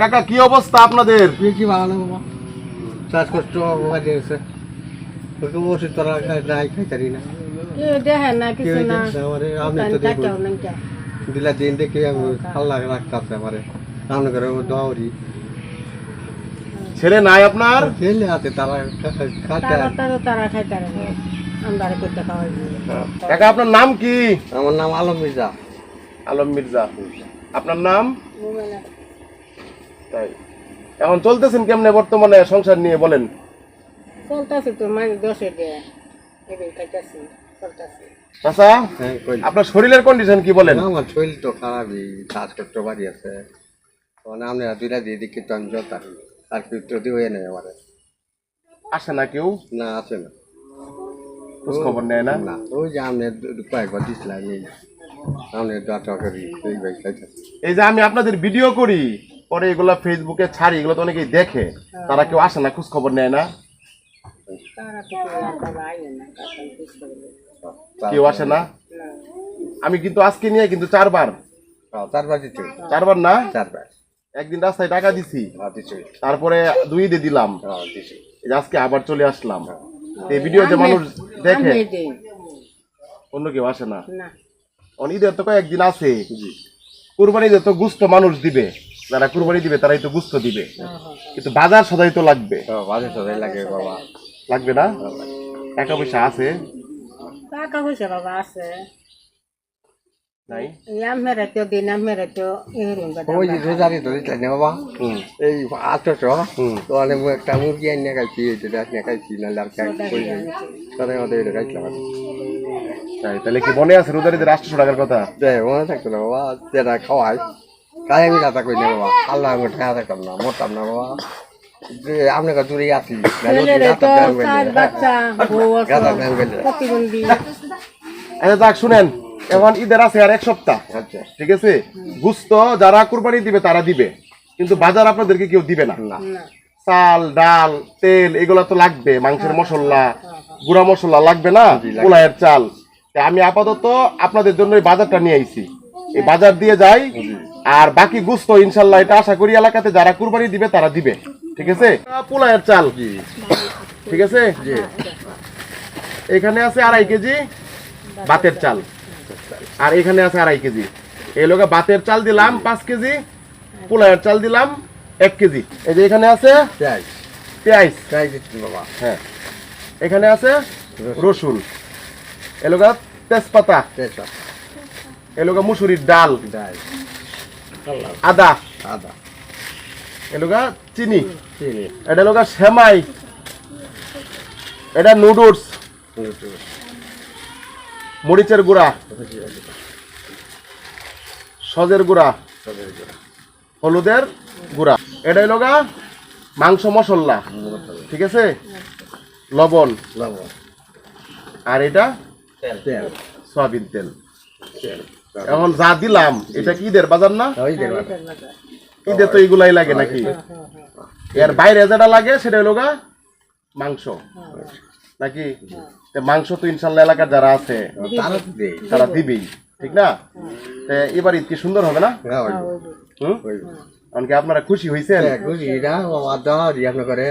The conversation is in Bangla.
কাকা কি অবস্থা আপনাদের? বেশি ভালো না বাবা শ্বাসকষ্ট বাজে গেছে। ওরকম ওষুধ তোরা নাই খাইতারি না। দেখেন না কিছু না। আমারে? তো দেখুন। তাকেও নাই কে। দিলা দিন দেখে আমি আল্লাহ রাখতে আমারে। রান্না করে দৌড়ি। ছেলে নাই আপনার? খেলে আছে তারা খাতে তারা তারা তারা খাইতে পারে করতে খাওয়াই কাকা আপনার নাম কি? আমার নাম আলম মির্জা। আলম মির্জা। আপনার নাম? তাই। এখন চলতেছেন কেমনে বর্তমানে সংসার নিয়ে বলেন? চলতেছে তো মানে দশে দেয় হ্যাঁ কই আপনার শরীরের কন্ডিশন কি বলেন? আমার শরীর তো খারাপই শ্বাসকষ্ট বাড়ি আছে। মানে আপনারা দুইটা দিয়ে দিকে তো আমি জল থাকি আর কেউ তো দিয়ে নেই আমার। আসে না কেউ? না আছে না। খোঁজ খবর নেয় না? না ওই যে আপনি দু- কয়েকবার দিছিলাম এই আপনি এই এই যে আমি আপনাদের ভিডিও করি পরে এগুলা ফেসবুকে ছাড়ি এগুলো তো অনেকেই দেখে। তারা কেউ আসে না খোঁজ খবর নেয় না। কেউ আসে না। আমি কিন্তু আজকে নিয়ে কিন্তু চারবার। হ্যাঁ, চারবার চারবার না? চারবার। একদিন রাস্তায় টাকা দিছি। হ্যাঁ তারপরে দুই দিয়ে দিলাম। হ্যাঁ আজকে আবার চলে আসলাম। এই ভিডিও যে মানুষ দেখে অন্য কেউ আসে না। ঈদের তো কয়েকদিন আছে। কুরবানি ঈদের তো গুস্ত মানুষ দিবে। যারা কুরবানি দিবে তারাই তো গুস্ত দিবে। কিন্তু বাজার সদাই তো লাগবে। হ্যাঁ বাজে লাগে বাবা। লাগবে না? টাকা পয়সা আছে? টাকা পয়সা বাবা আছে। নাই? এই তো দিন আমেরা তো ওই যে রোজারি ধরে না বাবা। হুম। এই আটশো হুম। তো অনেক একটা মুরগি আনিয়ে খাইছি এটা আনিয়ে খাইছি নাহলে আর খাই কই নাই তাদের মতো এটা খাইছিলাম তাই তাহলে কি মনে আছে রোজারিদের আটশো টাকার কথা? মনে থাকতো না বাবা যেটা খাওয়াই তাই আমি কথা কই না বাবা আল্লাহ আমি না মরতাম না বাবা। যে আপনাকে দূরে আছি আচ্ছা যাক শুনেন এখন ঈদের আছে আর এক সপ্তাহ। আচ্ছা। ঠিক আছে? গুস্ত যারা কুরবানি দিবে তারা দিবে। কিন্তু বাজার আপনাদেরকে কেউ দিবে না। চাল ডাল তেল এগুলো তো লাগবে। মাংসের মশলা গুঁড়া মশলা লাগবে না? পোলায়ের চাল। আমি আপাতত আপনাদের জন্য এই বাজারটা নিয়ে আইছি। এই বাজার দিয়ে যাই। আর বাকি গুস্ত ইনশাল্লাহ এটা আশা করি এলাকাতে যারা কুরবানি দিবে তারা দিবে। ঠিক আছে? পোলায়ের চাল। ঠিক আছে? এখানে আছে আড়াই কেজি বাতের চাল। আর এখানে আছে আড়াই কেজি। এই লোকে বাতের চাল দিলাম পাঁচ কেজি। পোলায়ের চাল দিলাম এক কেজি। এই যে এখানে আছে পেঁয়াজ। বাবা। হ্যাঁ। এখানে আছে রসুন। এলোকা তেজপাতা। এলোকা মুসুরির ডাল। ডাই আদা। আদা। এলোকা চিনি। চিনি। এটা এলোকা সেমাই। এটা নুডলস। মরিচের গুঁড়া। সজের গুঁড়া। হলুদের গুঁড়া। এটা এলোকা মাংস মশলা। ঠিক আছে? লবণ। লবণ। আর এটা তেল। সয়াবিন তেল। এখন যা দিলাম এটা কি ঈদের বাজার না? ওই দেবা ঈদে তো এগুলাই লাগে নাকি? এর বাইরে যেটা লাগে সেটা হলো গা মাংস। নাকি? তে মাংস তো ইনশাল্লাহ এলাকার যারা আছে তারা দিবেই। ঠিক না? এবার ঈদ কি সুন্দর হবে না? হ্যাঁ হুম? আপনারা খুশি হইছেন? খুশি। না করে।